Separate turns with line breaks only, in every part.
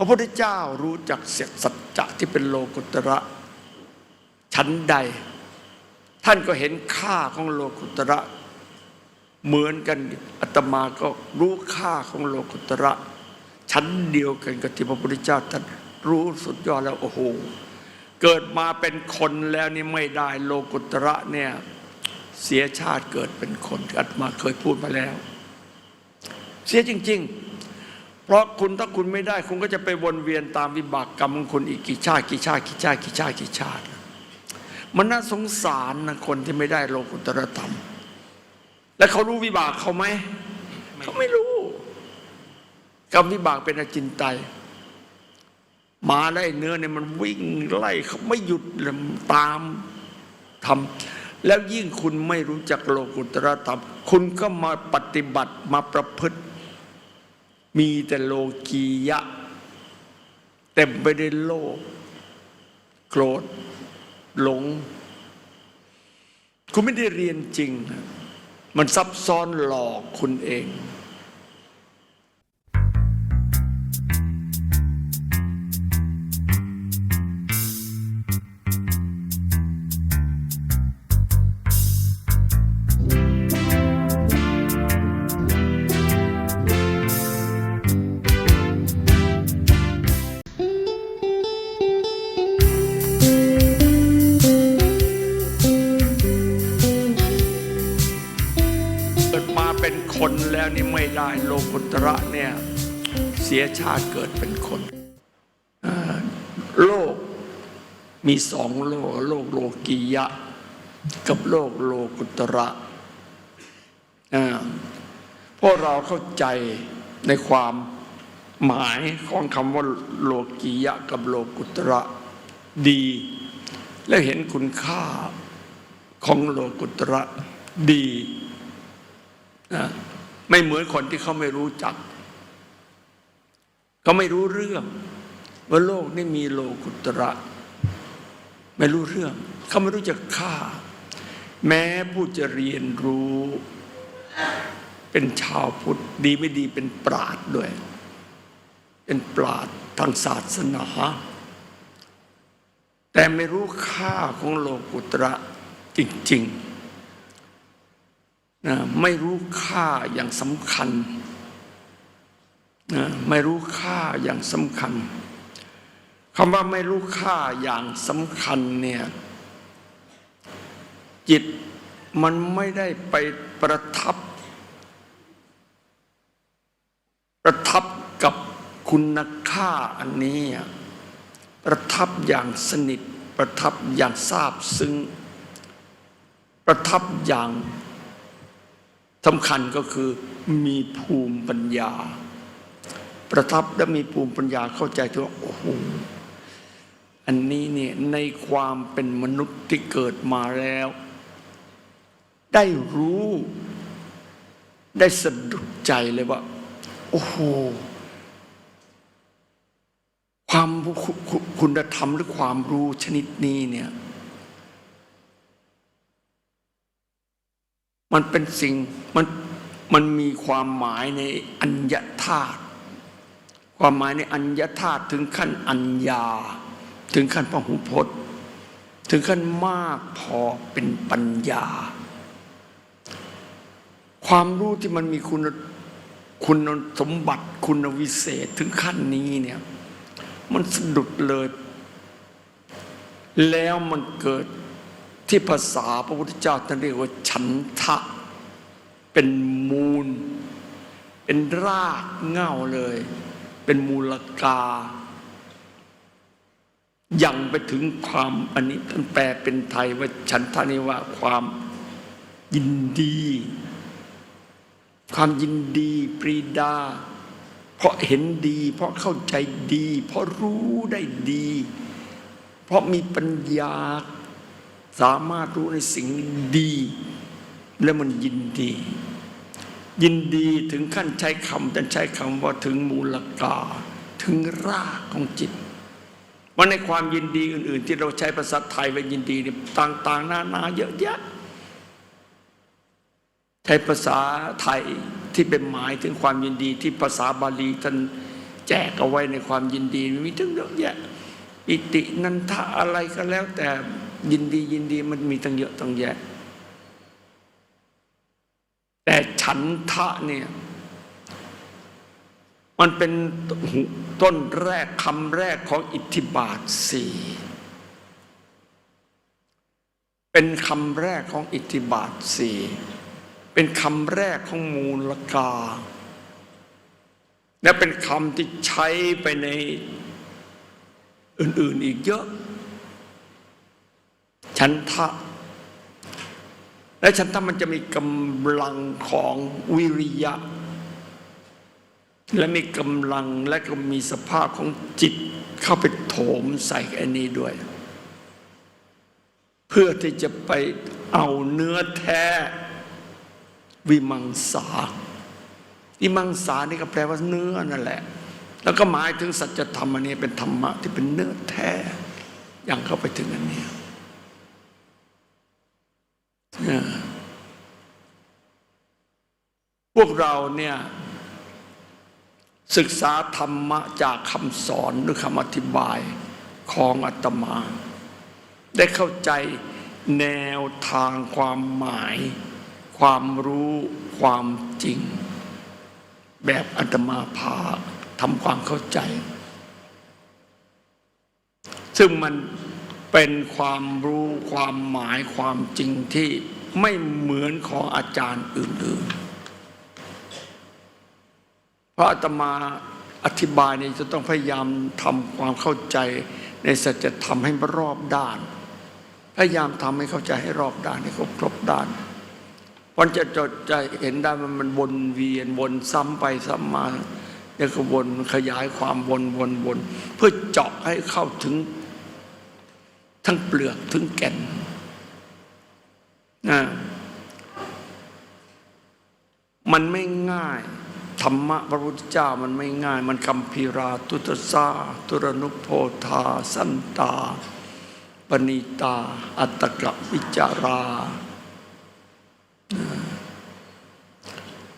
พระพุทธเจ้ารู้จักเสียสัจจะที่เป็นโลกุตระชั้นใด ท่านก็เห็นค่าของโลกุตระ เหมือนกันอาตมาก็รู้ค่าของโลกุตระ ชั้นเดียวกันกับที่พระพุทธเจ้าท่านรู้สุดยอดแล้วโอ้โหเกิดมาเป็นคนแล้วนี่ไม่ได้โลกุตระเนี่ยเสียชาติเกิดเป็นคนอาตมาเคยพูดมาแล้ว เสียจริง ๆ เพราะคุณถ้าคุณไม่ได้ คุณก็จะไปวนเวียนตามวิบากกรรมของคุณอีกกี่ชาติกี่ชาติกี่ชาติกี่ชาติกี่ชาติ มันน่าสงสารนะคนที่ไม่ได้โลกุตรธรรม แล้วเขารู้วิบากเขาไหมเขาไม่รู้กรรมวิบากเป็นอจินไตยมาได้เนื้อเนี่ยมันวิ่งไล่เขาไม่หยุดเลยตามทำแล้วยิ่งคุณไม่รู้จักโลกุตรธรรม คุณก็มาปฏิบัติมาประพฤติ มีแต่โลกียะ เต็มไปด้วยโลภโกรธ หลง คุณไม่ได้เรียนจริง มันซับซ้อนหลอกคุณเอง เนี่ยเสียชาติเกิดเป็นคนโลกมีสองโลก โลกโลกียะ กับโลกโลกุตระพวกเราเข้าใจในความหมายของคำว่าโลกียะกับโลกุตระดี แล้วเห็นคุณค่าของโลกุตระดี ไม่เหมือนคนที่เขาไม่รู้จัก เขาไม่รู้เรื่อง ว่าโลกนี่มีโลกุตระ ไม่รู้เรื่อง เขาไม่รู้จักค่า แม้ผู้จะเรียนรู้ เป็นชาวพุทธดีไม่ดีเป็นปราดด้วย เป็นปราดทางศาสนา แต่ไม่รู้ค่าของโลกุตระจริงๆนะไม่รู้ค่าอย่างสำคัญ ไม่รู้ค่าอย่างสำคัญคำว่าไม่รู้ค่าอย่างสำคัญเนี่ยจิตมันไม่ได้ไปประทับ ประทับกับคุณค่าอันนี้ ประทับอย่างสนิท ประทับอย่างซาบซึ้งประทับอย่างสำคัญก็คือมีภูมิปัญญา ประทับและมีภูมิปัญญาเข้าใจที่ว่าโอ้โหอันนี้เนี่ยในความเป็นมนุษย์ที่เกิดมาแล้ว ได้รู้ ได้สะดุดใจเลยว่า โอ้โหความคุคุคุณธรรมหรือความรู้ชนิดนี้เนี่ย มันเป็นสิ่งมันมันมีความหมายในอัญญธาตุ ความหมายในอัญญธาตุถึงขั้นอัญญา ถึงขั้นพหุพจน์ ถึงขั้นมากพอเป็นปัญญา ความรู้ที่มันมีคุณคุณสมบัติคุณวิเศษถึงขั้นนี้เนี่ยมันสะดุดเลย แล้วมันเกิดที่ภาษาพระพุทธเจ้าท่านเรียกว่าฉันทะ เป็นมูล เป็นรากเง้าเลย เป็นมูลกายังไปถึงความอันนี้ท่านแปลเป็นไทยว่าฉันทะนี่ว่าความยินดี ความยินดีปรีดา เพราะเห็นดี เพราะเข้าใจดี เพราะรู้ได้ดี เพราะมีปัญญา สามารถรู้ในสิ่งดี และมันยินดี ยินดีถึงขั้นใช้คำแต่ใช้คำว่าถึงมูลกาถึงรากของจิตว่าในความยินดีอื่น ๆ ที่เราใช้ภาษาไทยว่ายินดีเนี่ยต่าง ๆ นานาเยอะแยะใช้ภาษาไทยที่เป็นหมายถึงความยินดีที่ภาษาบาลีท่านแจกเอาไว้ในความยินดีมีทั้งเยอะแยะอิตินันทะอะไรก็แล้วแต่ยินดียินดีมันมีตั้งเยอะตั้งแยะ แต่ฉันทะเนี่ย มันเป็นต้นแรกคำแรกของอิทธิบาทสี่เป็นคำแรกของอิทธิบาทสี่เป็นคำแรกของมูลกา และเป็นคำที่ใช้ไปในอื่น ๆอีกเยอะ ฉันทะ และฉันทะมันจะมีกำลังของวิริยะ และมีกำลังและก็มีสภาพของจิตเข้าไปโถมใส่อันนี้ด้วย เพื่อที่จะไปเอาเนื้อแท้ วิมังสาวิมังสานี่ก็แปลว่าเนื้อนั่นแหละ แล้วก็หมายถึงสัจธรรมอันนี้เป็นธรรมะที่เป็นเนื้อแท้ อย่างเข้าไปถึงอันนี้เนี่ยพ วกเราเนี่ยศึกษาธรรมะจากคำสอนหรือคำอธิบายของอาตมา ได้เข้าใจแนวทางความหมาย ความรู้ความจริง แบบอาตมาพาทำความเข้าใจ ซึ่งมันเป็นความรู้ความหมายความจริงที่ไม่เหมือนของอาจารย์อื่นๆ พราะอาตมาอธิบายนี่จะต้องพยายามทำความเข้าใจในสัจธรรมให้รอบด้าน พยายามทำให้เข้าใจให้รอบด้านให้ครบครบด้านวันจะจดใจเห็นได้มันมันวนเวียนวนซ้ำไปซ้ำมาแล้วก็วนขยายความวนวนวนเพื่อเจาะให้เข้าถึง ทั้งเปลือกถึงแก่นนะมันไม่ง่าย ธรรมะพระพุทธเจ้ามันไม่ง่าย มันคำพีราตุตสาตุรนุโพธา สันตา ปณิตา อัตตกะวิจารา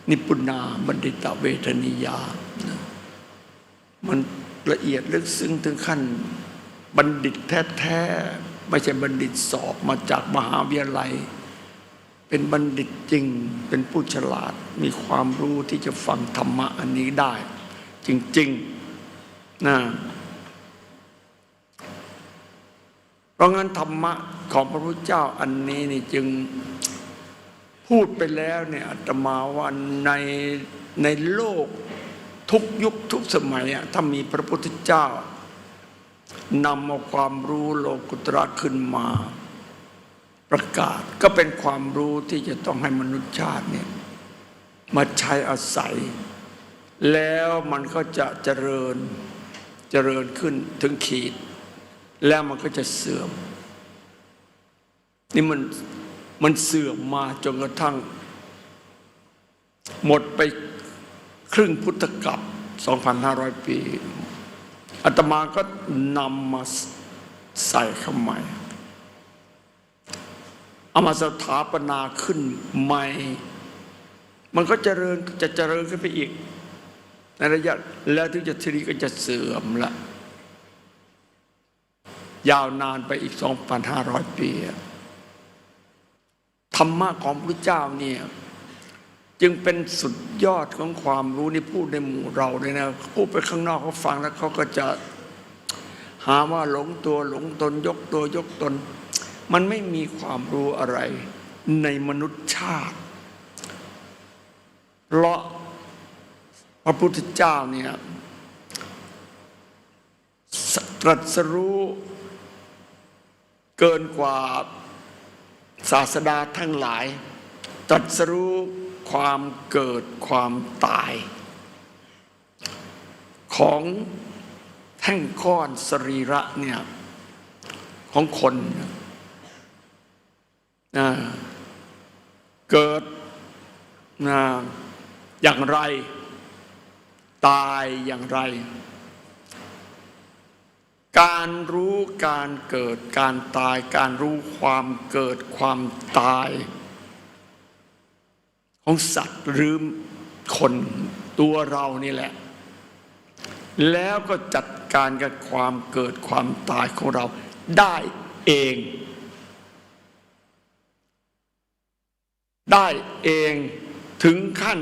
นิปุนาบัณฑิตเวทนิยา มันละเอียดลึกซึ้งถึงขั้น บัณฑิตแท้ ๆ ไม่ใช่บัณฑิตสอบมาจากมหาวิทยาลัย เป็นบัณฑิตจริงเป็นผู้ฉลาด มีความรู้ที่จะฟังธรรมะอันนี้ได้ จริงๆนะเพราะงั้นธรรมะของพระพุทธเจ้าอันนี้นี่จึงพูดไปแล้วเนี่ยอาตมาว่าในในโลกทุกยุคทุกสมัยอะถ้ามีพระพุทธเจ้านำเอาความรู้โลกุตระขึ้นมา ประกาศก็เป็นความรู้ที่จะต้องให้มนุษยชาติเนี่ยมาใช้อาศัย แล้วมันก็จะเจริญเจริญขึ้นถึงขีด แล้วมันก็จะเสื่อม นี่มันมันเสื่อมมาจนกระทั่ง หมดไปครึ่งพุทธกับ2,500 ปีอาตมาก็นำมาใส่เข้าใหม่ เอามาสถาปนาขึ้นใหม่ มันก็เจริญจะเจริญขึ้นไปอีกในระยะแล้วถึงจะทีนี้ก็จะเสื่อมละยาวนานไปอีก 2,500 ปี ธรรมะของพระเจ้าเนี่ยจึงเป็นสุดยอดของความรู้นี่พูดในหมู่เราเลยนะพูดไปข้างนอกเขาฟังแล้วเขาก็จะหาว่าหลงตัวหลงตนยกตัวยกตน มันไม่มีความรู้อะไรในมนุษยชาติเพราะพระพุทธเจ้าเนี่ยตรัสรู้เกินกว่าศาสดาทั้งหลาย ตรัสรู้ความเกิดความตาย ของแท่งก้อนสรีระเนี่ยของคนนะเกิดนะอย่างไร ตายอย่างไร การรู้การเกิดการตาย การรู้ความเกิดความตาย ของสัตว์หรือคนตัวเรานี่แหละ แล้วก็จัดการกับความเกิดความตายของเราได้เอง ได้เองถึงขั้น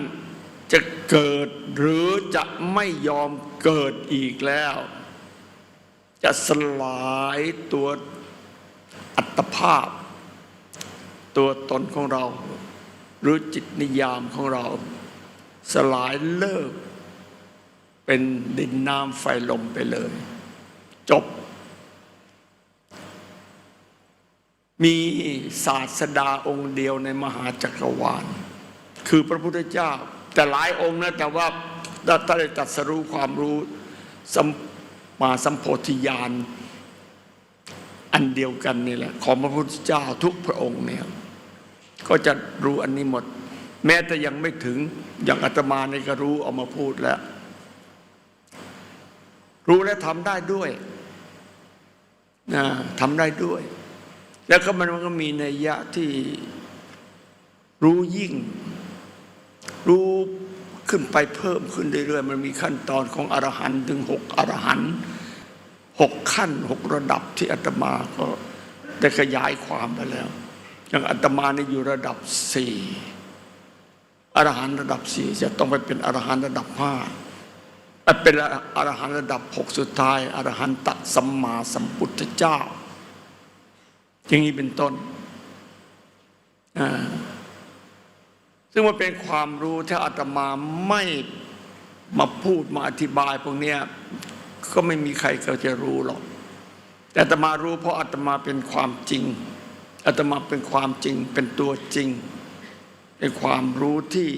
จะเกิดหรือจะไม่ยอมเกิดอีกแล้ว จะสลายตัวอัตภาพ ตัวตนของเรา หรือจิตนิยามของเรา สลายเลิก เป็นดินน้ำไฟลมไปเลย จบ มีศาสดาองค์เดียวในมหาจักรวาล คือพระพุทธเจ้า แต่หลายองค์นะแต่ว่าถ้าได้ตรัสรู้ความรู้สัมมาสัมโพธิญาณอันเดียวกันนี่แหละ ของพระพุทธเจ้าทุกพระองค์เนี่ยก็จะรู้อันนี้หมด แม้แต่ยังไม่ถึงอย่างอาตมาในก็รู้เอามาพูดแล้ว รู้และทำได้ด้วยนะทำได้ด้วย แล้วก็มันก็มีนัยยะที่รู้ยิ่ง รู้ขึ้นไปเพิ่มขึ้นเรื่อยๆมันมีขั้นตอนของอรหันต์ถึงหกอรหันต์หกขั้นหกระดับที่อาตมาก็ได้ขยายความไปแล้วอย่างอาตมาเนี่ยอยู่ระดับสี่อรหันต์ระดับสี่จะต้องไปเป็นอรหันต์ระดับห้าไปเป็นอรหันต์ระดับหกสุดท้ายอรหันตสัมมาสัมพุทธเจ้า อย่างนี้เป็นต้น ซึ่งมันเป็นความรู้ที่อาตมาไม่มาพูดมาอธิบายพวกนี้ก็ไม่มีใครเขาจะรู้หรอก แต่อาตมารู้เพราะอาตมาเป็นความจริงอาตมาเป็นความจริงเป็นตัวจริงเป็นความรู้ที่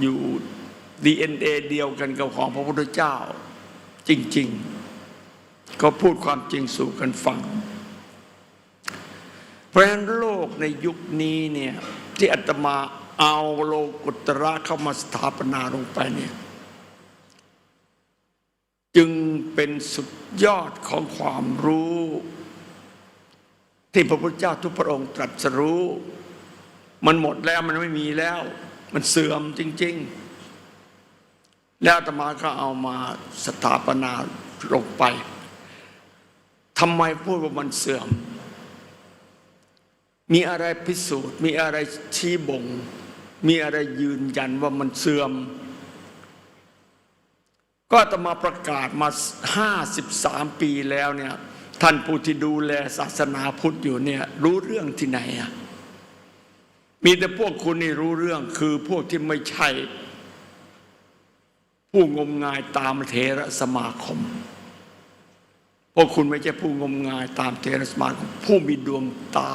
อยู่ DNA เดียวกันกับของพระพุทธเจ้า จริง ๆ ก็พูดความจริงสู่กันฟัง เพราะฉะนั้นโลกในยุคนี้เนี่ยที่อาตมาเอาโลกุตระเข้ามาสถาปนาลงไปเนี่ยจึงเป็นสุดยอดของความรู้ ที่พระพุทธเจ้าทุกพระองค์ตรัสรู้ มันหมดแล้วมันไม่มีแล้ว มันเสื่อมจริง ๆ แล้วอาตมาก็เอามาสถาปนาลงไปทำไมพูดว่ามันเสื่อม มีอะไรพิสูจน์ มีอะไรชี้บ่ง มีอะไรยืนยันว่ามันเสื่อม ก็อาตมาประกาศมา 53 ปีแล้วเนี่ยท่านผู้ที่ดูแลศาสนาพุทธอยู่เนี่ยรู้เรื่องที่ไหนอะมีแต่พวกคุณนี่รู้เรื่องคือพวกที่ไม่ใช่ ผู้งมงายตามเทระสมาคม พวกคุณไม่ใช่ผู้งมงายตามเทระสมาคม ผู้มีดวงตา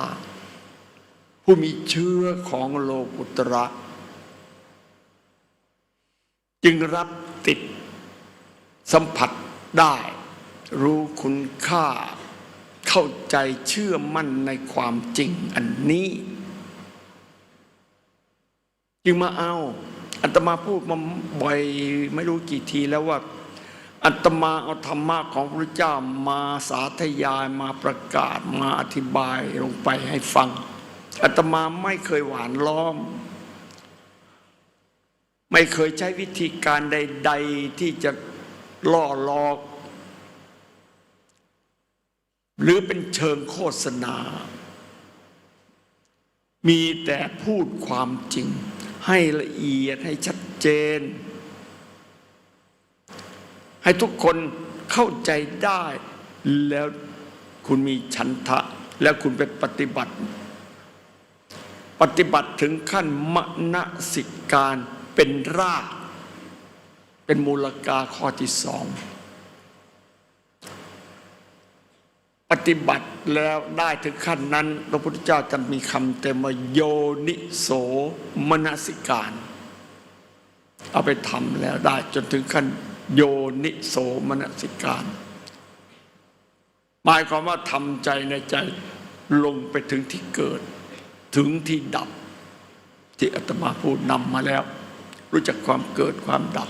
ผู้มีเชื้อของโลกุตระ จึงรับติดสัมผัสได้ รู้คุณค่า เข้าใจเชื่อมั่นในความจริงอันนี้ จึงมาเอาอัตมาพูดมาบ่อยไม่รู้กี่ทีแล้วว่าอัตมาเอาธรรมะของพระเจ้ามาสาธยายมาประกาศมาอธิบายลงไปให้ฟัง อัตมาไม่เคยหวานล้อม ไม่เคยใช้วิธีการใด ๆ ที่จะล่อลอก หรือเป็นเชิงโฆษณา มีแต่พูดความจริง ให้ละเอียดให้ชัดเจน ให้ทุกคนเข้าใจได้แล้วคุณมีฉันทะ แล้วคุณไปปฏิบัติ ปฏิบัติถึงขั้นมณสิการเป็นรากเป็นมูลกาข้อที่สอง ปฏิบัติแล้วได้ถึงขั้นนั้น พระพุทธเจ้าจะมีคำเต็มว่าโยนิโสมนสิการ เอาไปทำแล้วได้จนถึงขั้นโยนิโสมนสิการ หมายความว่าทำใจในใจลงไปถึงที่เกิด ถึงที่ดับ ที่อาตมาพูดนำมาแล้ว รู้จักความเกิดความดับ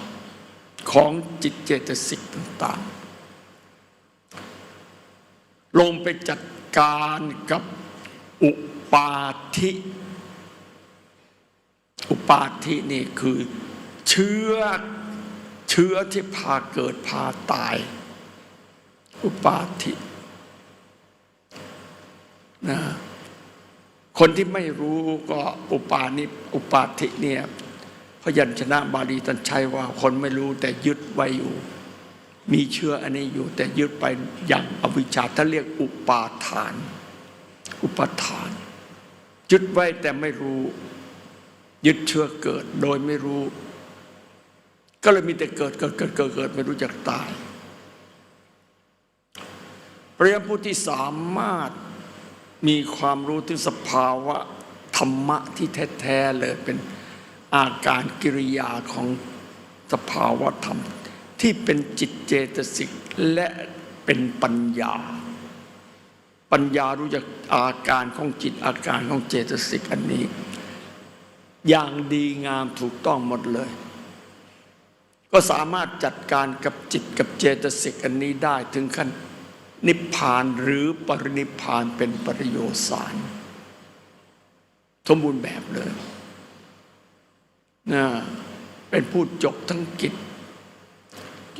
ของจิตเจตสิกต่างๆ ลงไปจัดการกับอุปาทิอุปาทินี่คือเชื้อเชื้อที่พาเกิดพาตาย อุปาทินะ คนที่ไม่รู้ก็อุปานิอุปาทิเนี่ยพยัญชนะบาลีท่านใช้ว่าคนไม่รู้แต่ยึดไว้อยู่ มีเชื้ออันนี้อยู่แต่ยึดไปอย่างอวิชชาท่าเรียกอุปาทาน อุปาทานยึดไว้แต่ไม่รู้ ยึดเชื้อเกิดโดยไม่รู้ ก็เลยมีแต่เกิดเกิดเกิดเกิดเกิดไม่รู้จักตายเพราะฉะนั้นผู้ที่สามารถ มีความรู้ถึงสภาวะธรรมะที่แท้ๆเลยเป็นอาการกิริยาของสภาวะธรรม ที่เป็นจิตเจตสิกและเป็นปัญญา ปัญญารู้จักอาการของจิตอาการของเจตสิกอันนี้ อย่างดีงามถูกต้องหมดเลย ก็สามารถจัดการกับจิตกับเจตสิกอันนี้ได้ถึงขั้น นิพพานหรือปรินิพพานเป็นปริโยสารสมบูรณ์แบบเลยนะเป็นผู้จบทั้งกิจ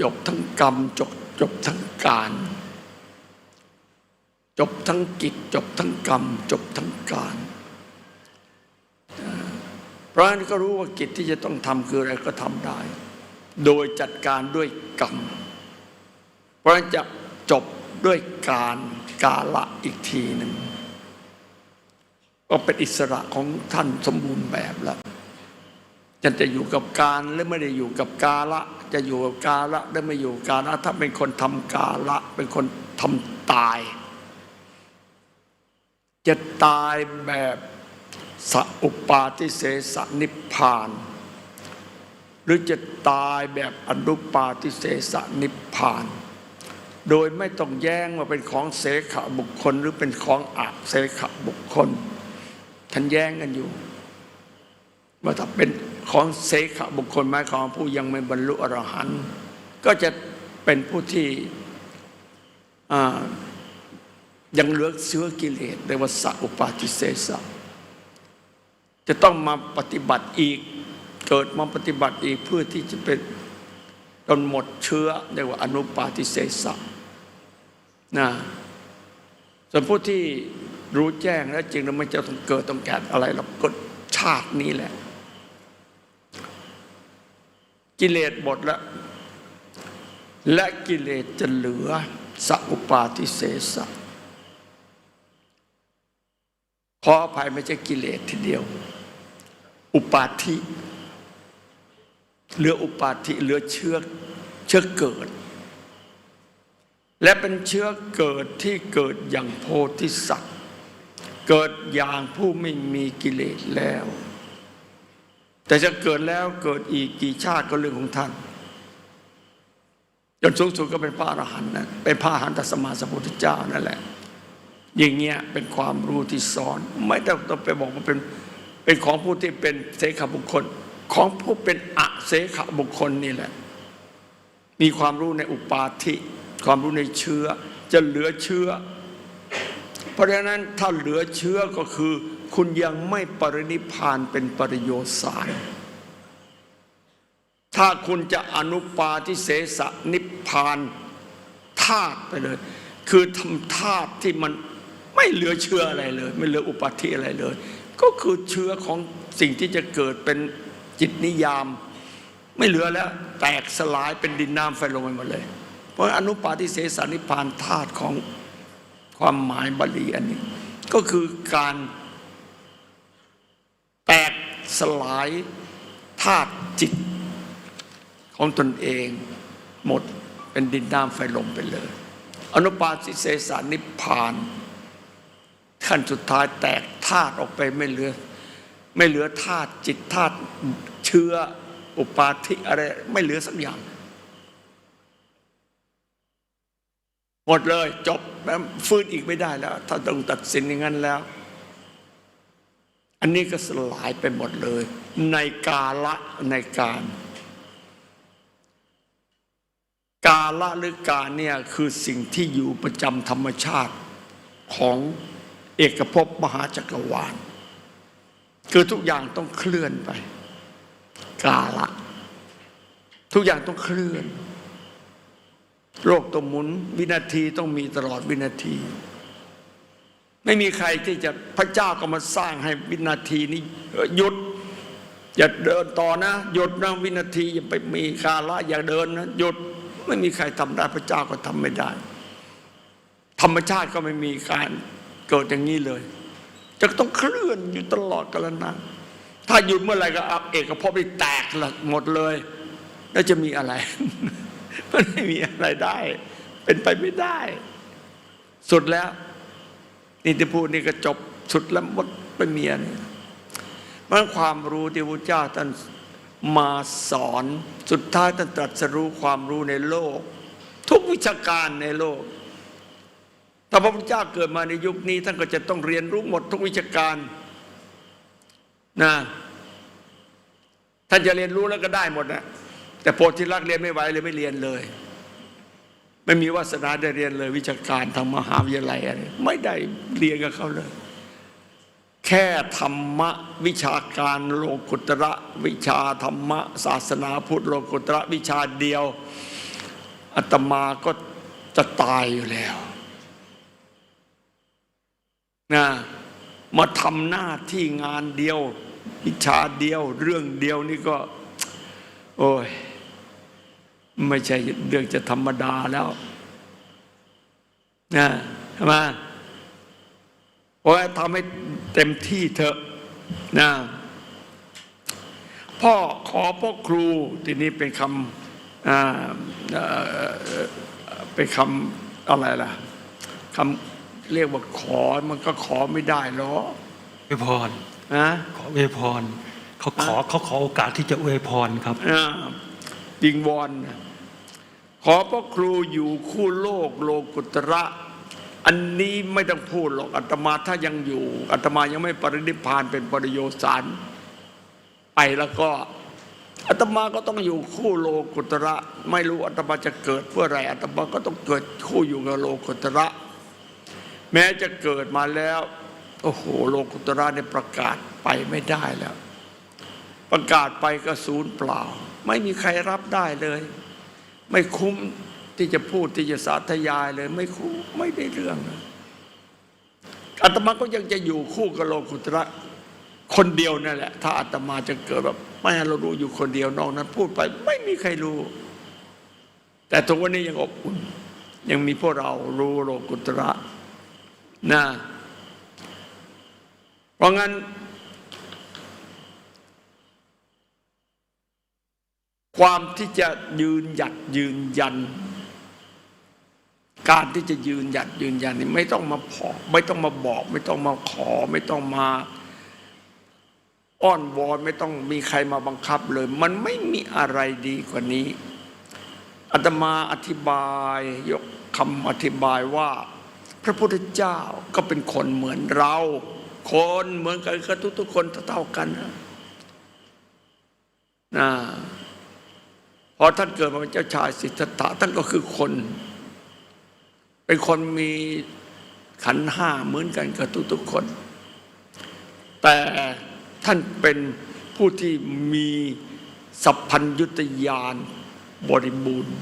จบทั้งกรรม จบจบทั้งการ จบทั้งกิจ จบทั้งกรรม จบทั้งการเพราะนั้นก็รู้ว่ากิจที่จะต้องทำคืออะไรก็ทำได้ โดยจัดการด้วยกรรม เพราะฉะนั้นจะจบ ด้วยการกาละอีกทีหนึ่งก็เป็นอิสระของท่านสมบูรณ์แบบแล้วจะจะอยู่กับการหรือไม่ได้อยู่กับกาละ จะอยู่กับกาละหรือไม่อยู่กาละถ้าเป็นคนทำกาละ เป็นคนทำตาย จะตายแบบสัุปาทิเสสนิพพาน หรือจะตายแบบอนุปาทิเสสนิพพาน โดยไม่ต้องแย้งว่าเป็นของเสขบุคคล หรือเป็นของอักเสขบุคคล ท่านแย้งกันอยู่ว่าถ้าเป็นของเสขบุคคลหมายความผู้ยังไม่บรรลุอรหันต์ก็จะเป็นผู้ที่ยังเหลือเชื้อกิเลสเรียกว่าสัอุปาทิเสสะจะต้องมาปฏิบัติอีกเกิดมาปฏิบัติอีกเพื่อที่จะเป็นจนหมดเชื้อเรียกว่าอนุปาทิเสสะ นะส่วนผู้ที่รู้แจ้งแล้วจริงแล้วไม่จะต้องเกิดต้องแก่อะไรหรอกก็ชาตินี้แหละ กิเลสหมดแล้วและกิเลสจะเหลือสัอุปาทิเสสะขออภัยไม่ใช่กิเลสทีเดียว อุปาทิเหลืออุปาทิเหลือเชื้อเชื้อเกิด และเป็นเชื้อเกิดที่เกิดอย่างโพธิสัตว์ เกิดอย่างผู้ไม่มีกิเลสแล้ว แต่จะเกิดแล้วเกิดอีกกี่ชาติก็เรื่องของท่าน จนสูงสุดก็เป็นพระอรหันต์นะเป็นพระอรหันตสมมาสัมพุทธเจ้านั่นแหละ อย่างเงี้ยเป็นความรู้ที่สอน ไม่ต้องต้องไปบอกว่าเป็นเป็นของผู้ที่เป็นเสขบุคคล ของผู้เป็นอเสขบุคคลนี่แหละ มีความรู้ในอุปาทิ ความรู้ในเชื้อ จะเหลือเชื้อ เพราะฉะนั้นถ้าเหลือเชื้อก็คือ คุณยังไม่ปรินิพานเป็นปริโยสารถ้าคุณจะอนุปาทิเสสนิพานธาตุไปเลย คือทำธาตุที่มันไม่เหลือเชื้ออะไรเลย ไม่เหลืออุปาทิอะไรเลย ก็คือเชื้อของสิ่งที่จะเกิดเป็นจิตนิยาม ไม่เหลือแล้ว แตกสลายเป็นดินน้ำไฟลงไปหมดเลย เพราะอนุปาทิเสสนิพานธาตุของความหมายบาลีอันนี้ ก็คือการแตกสลายธาตุจิตของตนเองหมดเป็นดินน้ำไฟลมไปเลย อนุปาทิเสสนิพพานขั้นสุดท้ายแตกธาตุออกไปไม่เหลือ ไม่เหลือธาตุจิตธาตุเชื้ออุปาทิอะไรไม่เหลือสักอย่าง หมดเลยจบแล้วฟื้นอีกไม่ได้แล้ว ถ้าต้องตัดสินอย่างนั้นแล้ว อันนี้ก็สลายไปหมดเลย ในกาละในการ กาละหรือการเนี่ยคือสิ่งที่อยู่ประจำธรรมชาติของเอกภพมหาจักรวาล คือทุกอย่างต้องเคลื่อนไป กาละ ทุกอย่างต้องเคลื่อน โลกต้องหมุน วินาทีต้องมีตลอดวินาที ไม่มีใครที่จะพระเจ้าก็มาสร้างให้วินาทีนี้หยุดอย่าเดินต่อนะ หยุดนะวินาทีอย่าไปมีคาระอย่าเดินนะหยุดไม่มีใครทำได้พระเจ้าก็ทำไม่ได้ ธรรมชาติก็ไม่มีการเกิดอย่างนี้เลย จะต้องเคลื่อนอยู่ตลอดกาลนานถ้าหยุดเมื่อไหร่ก็อักเอกภพไปแตกละหมดเลย แล้วจะมีอะไร มันไม่มีอะไรได้ เป็นไปไม่ได้ สุดแล้ว นี่ที่พูดนี่ก็จบสุดแล้วหมดไม่มีอะไรมันความรู้ที่พระเจ้าท่านมาสอนสุดท้ายท่านตรัสรู้ความรู้ในโลก ทุกวิชาการในโลกถ้าพระพุทธเจ้าเกิดมาในยุคนี้ท่านก็จะต้องเรียนรู้หมดทุกวิชาการนะท่านจะเรียนรู้แล้วก็ได้หมดนะ แต่โพธิลักษ์เรียนไม่ไหวเลยไม่เรียนเลย ไม่มีวาสนาได้เรียนเลย วิชาการทางมหาวิทยาลัยอะไรไม่ได้เรียนกับเขาเลย แค่ธรรมะวิชาการโลกุตระวิชาธรรมะศาสนาพุทธโลกุตระวิชาเดียวอาตมาก็จะตายอยู่แล้วนะมาทำหน้าที่งานเดียววิชาเดียวเรื่องเดียวนี่ก็ โอ้ย ไม่ใช่เรื่องจะธรรมดาแล้วนะใช่ไหมเพราะทำให้เต็มที่เถอะนะพ่อขอพ่อครูทีนี้เป็นคำอ่าเอ่อเป็นคำอะไรล่ะคำเรียกว่าขอมันก็ขอไม่ได้หรอก
อวยพร
นะ
ขออวยพรเขาขอเขาขอโอกาสที่จะอวยพรครับ
อ่าวิงวอนนะ ขอพระครูอยู่คู่โลกโลกุตระ อันนี้ไม่ต้องพูดหรอกอาตมาถ้ายังอยู่อาตมายังไม่ปรินิพานเป็นปริโยสารไปแล้วก็อาตมาก็ต้องอยู่คู่โลกุตระ ไม่รู้อาตมาจะเกิดเพื่ออะไรอาตมาก็ต้องเกิดคู่อยู่กับโลกุตระ แม้จะเกิดมาแล้วโอ้โหโลกุตระเนี่ยประกาศไปไม่ได้แล้ว ประกาศไปก็ศูนย์เปล่า ไม่มีใครรับได้เลย ไม่คุ้มที่จะพูดที่จะสาธยายเลย ไม่คุ้มไม่ได้เรื่องอาตมาก็ยังจะอยู่คู่กับโลกุตระคนเดียวนั่นแหละ ถ้าอาตมาจะเกิดแบบไม่เรารู้อยู่คนเดียวนอกนั้น พูดไปไม่มีใครรู้ แต่ทุกวันนี้ยังอบอุ่น ยังมีพวกเรารู้โลกุตระนะเพราะงั้น ความที่จะยืนหยัดยืนยัน การที่จะยืนหยัดยืนยันนี่ไม่ต้องมาพอไม่ต้องมาบอก ไม่ต้องมาขอ ไม่ต้องมาอ้อนวอนไม่ต้องมีใครมาบังคับเลย มันไม่มีอะไรดีกว่านี้อาตมาอธิบายยกคำอธิบายว่า พระพุทธเจ้าก็เป็นคนเหมือนเรา คนเหมือนกันกับทุกๆคนเท่าๆกันนะนะ พอท่านเกิดมาเป็นเจ้าชายสิทธัตถะท่านก็คือคน เป็นคนมีขันห้าเหมือนกันกับทุกๆคน แต่ท่านเป็นผู้ที่มีสัพพัญยุตยานบริบูรณ์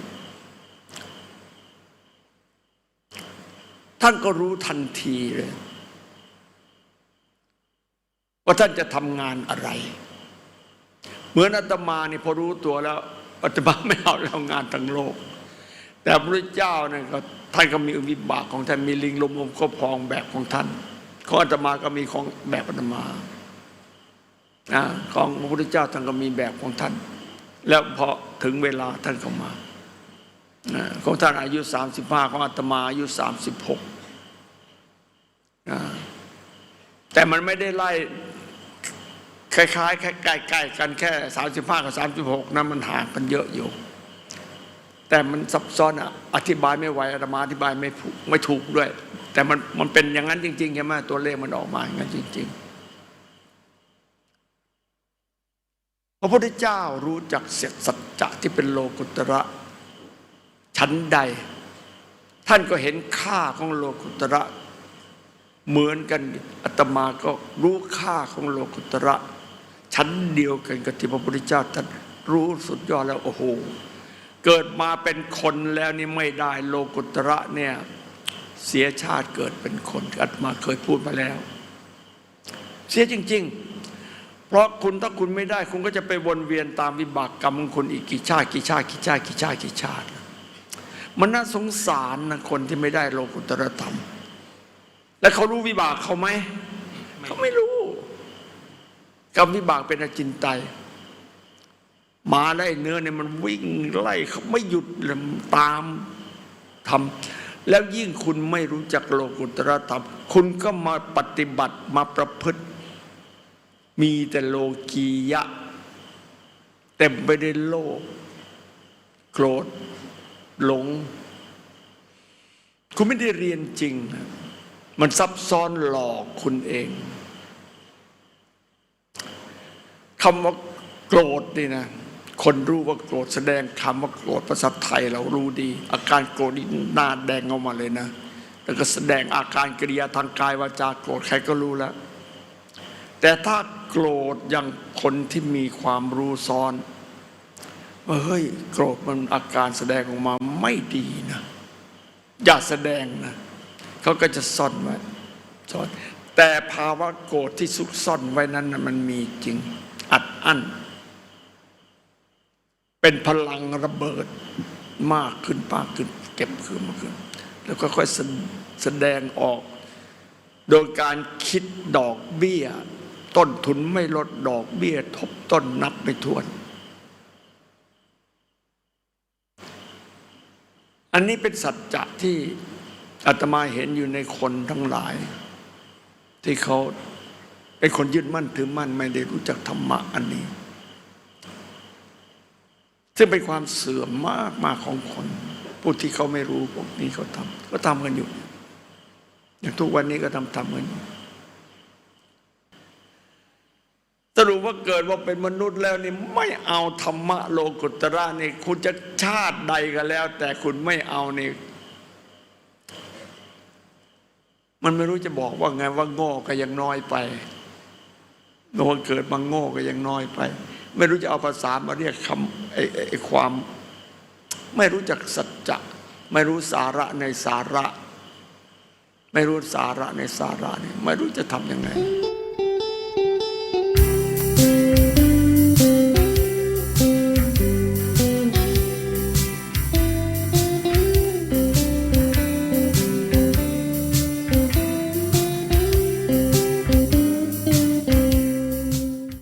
ท่านก็รู้ทันทีเลยว่าท่านจะทำงานอะไร เหมือนอาตมานี่พอรู้ตัวแล้ว อาตมาไม่เอาแล้วงานทั้งโลก แต่พระเจ้าเนี่ยก็ท่านก็มีวิบากของท่านมีลิงลมลมก็พองแบบของท่านของอาตมาก็มีของแบบอาตมาของพระพุทธเจ้าท่านก็มีแบบของท่าน แล้วพอถึงเวลาท่านก็มาของท่านอายุสามสิบห้าของอาตมาอายุสามสิบหกแต่มันไม่ได้ไล่ คล้ายๆแค่ใกล้ๆกันแค่สามสิบห้ากับสามสิบหกนะมันห่างกันเยอะอยู่ แต่มันซับซ้อนอะอธิบายไม่ไหวอาตมาอธิบายไม่ไม่ถูกด้วย แต่มันมันเป็นอย่างนั้นจริงๆใช่ไหมตัวเลขมันออกมาอย่างนั้นจริง ๆ พระพุทธเจ้ารู้จักเสียสัจจะที่เป็นโลกุตระชั้นใด ท่านก็เห็นค่าของโลกุตระเหมือนกันอาตมาก็รู้ค่าของโลกุตระ ชั้นเดียวกันกับที่พระพุทธเจ้าท่านรู้สุดยอดแล้วโอ้โหเกิดมาเป็นคนแล้วนี่ไม่ได้โลกุตระเนี่ยเสียชาติเกิดเป็นคนอาตมาเคยพูดมาแล้ว เสียจริง ๆ เพราะคุณถ้าคุณไม่ได้ คุณก็จะไปวนเวียนตามวิบากกรรมของคุณอีกกี่ชาติกี่ชาติกี่ชาติกี่ชาติกี่ชาติมันน่าสงสารนะคนที่ไม่ได้โลกุตระธรรม แล้วเขารู้วิบากเขาไหมเขาไม่รู้ กรรมวิบากเป็นอจินไตยมาได้เนื้อเนี่ยมันวิ่งไล่เขาไม่หยุดเลยตามทำแล้วยิ่งคุณไม่รู้จักโลกุตระธรรม คุณก็มาปฏิบัติมาประพฤติ มีแต่โลกียะ เต็มไปด้วยโลภโกรธหลง คุณไม่ได้เรียนจริง มันซับซ้อนหลอกคุณเอง คำว่าโกรธนี่นะคนรู้ว่าโกรธแสดงคำว่าโกรธภาษาไทยเรารู้ดี อาการโกรธนี่หน้าแดงออกมาเลยนะแล้วก็แสดงอาการกิริยาทางกายวาจาโกรธใครก็รู้แล้ว แต่ถ้าโกรธอย่างคนที่มีความรู้ซ้อนว่าเฮ้ยโกรธมันอาการแสดงออกมาไม่ดีนะอย่าแสดงนะเขาก็จะซ่อนไว้ซ่อนแต่ภาวะโกรธที่ซุกซ่อนไว้นั้นนะมันมีจริง อัดอั้น เป็นพลังระเบิดมากขึ้นมากขึ้น เก็บขึ้นมากขึ้น แล้วก็ค่อยแสแสดงออก โดยการคิดดอกเบี้ย ต้นทุนไม่ลดดอกเบี้ย ทบต้นนับไม่ถ้วน อันนี้เป็นสัจจะที่อาตมาเห็นอยู่ในคนทั้งหลาย ที่เขา เป็นคนยึดมั่นถือมั่นไม่ได้รู้จักธรรมะอันนี้ ซึ่งเป็นความเสื่อมมากมากของคนผู้ที่เขาไม่รู้พวกนี้เขาทำก็ทำกันอยู่อย่างทุกวันนี้ก็ทำทำกันอยู่สรุปว่าเกิดว่าเป็นมนุษย์แล้วนี่ไม่เอาธรรมะโลกุตระนี่คุณจะชาติใดก็แล้ว แต่คุณไม่เอานี่มันไม่รู้จะบอกว่าไงว่าโง่ก็ยังน้อยไป โง่เกิดมาโง่ก็ยังน้อยไป ไม่รู้จะเอาภาษามาเรียกคำไอ้ไอ้ไอ้ความ ไม่รู้จักสัจจะไม่รู้สาระในสาระ ไม่รู้สาระในสาระนี่ไม่รู้จะทำยังไง